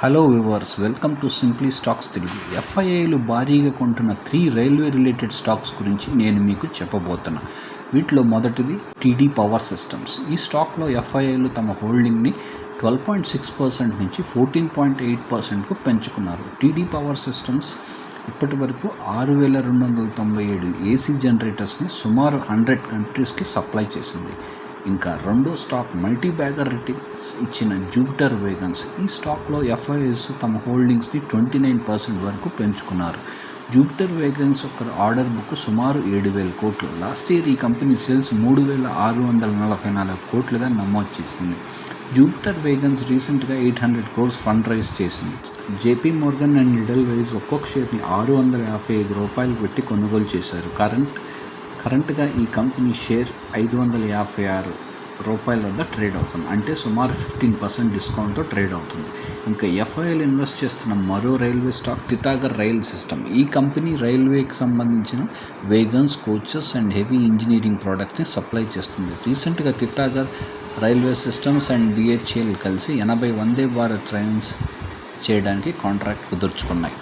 Hello viewers welcome to simply stocks Telugu ఎఫ్ఐఐలు భారీగా కొంటున్న three railway related stocks గురించి నేను మీకు చెప్పబోతున్నా. వీటిలో మొదటిది టీడీ పవర్ సిస్టమ్స్ ఈ స్టాక్లో ఎఫ్ఐఐలు తమ హోల్డింగ్ని ట్వెల్వ్ పాయింట్ సిక్స్ పర్సెంట్ నుంచి ఫోర్టీన్ పాయింట్ ఎయిట్ పర్సెంట్కు పెంచుకున్నారు. టీడీ పవర్ సిస్టమ్స్ ఇప్పటి వరకు ఆరు వేల రెండు వందల తొంభై ఏడు ఏసీ జనరేటర్స్ని సుమారు హండ్రెడ్ కంట్రీస్కి సప్లై చేసింది. ఇంకా రెండో స్టాక్ మల్టీ బ్యాగర్ రిటైల్స్ ఇచ్చిన జూపిటర్ వేగన్స్ ఈ స్టాక్లో ఎఫ్ఐఎస్ తమ హోల్డింగ్స్ని ట్వంటీ నైన్ పర్సెంట్ వరకు పెంచుకున్నారు. జూపిటర్ వేగన్స్ ఒక ఆర్డర్ బుక్ సుమారు ఏడు వేల కోట్లు. లాస్ట్ ఇయర్ ఈ కంపెనీ సేల్స్ మూడు వేల ఆరు వందల నలభై నాలుగు కోట్లుగా నమోదు చేసింది. జూపిటర్ వేగన్స్ రీసెంట్గా eight hundred crores fund raise చేసింది. జేపీ మోర్గన్ అండ్ నిడల్ వైజ్ ఒక్కొక్క షేర్ని ఆరు వందల యాభై ఐదు రూపాయలు పెట్టి కొనుగోలు చేశారు. కరెంట్ కరెంట్గా ఈ కంపెనీ షేర్ ఐదు వందల యాభై ఆరు రూపాయల వద్ద ట్రేడ్ అవుతుంది. అంటే సుమారు ఫిఫ్టీన్ పర్సెంట్ డిస్కౌంట్తో ట్రేడ్ అవుతుంది. ఇంకా ఎఫ్ఐఎల్ ఇన్వెస్ట్ చేస్తున్న మరో railway stock Titagarh rail system. ఈ కంపెనీ రైల్వేకి సంబంధించిన wagons coaches and heavy engineering ప్రోడక్ట్స్ని supply చేస్తుంది. రీసెంట్గా Titagarh railway systems and BHEL కలిసి ఎనభై వందే భారత్ ట్రైన్స్ చేయడానికి కాంట్రాక్ట్ కుదుర్చుకున్నాయి.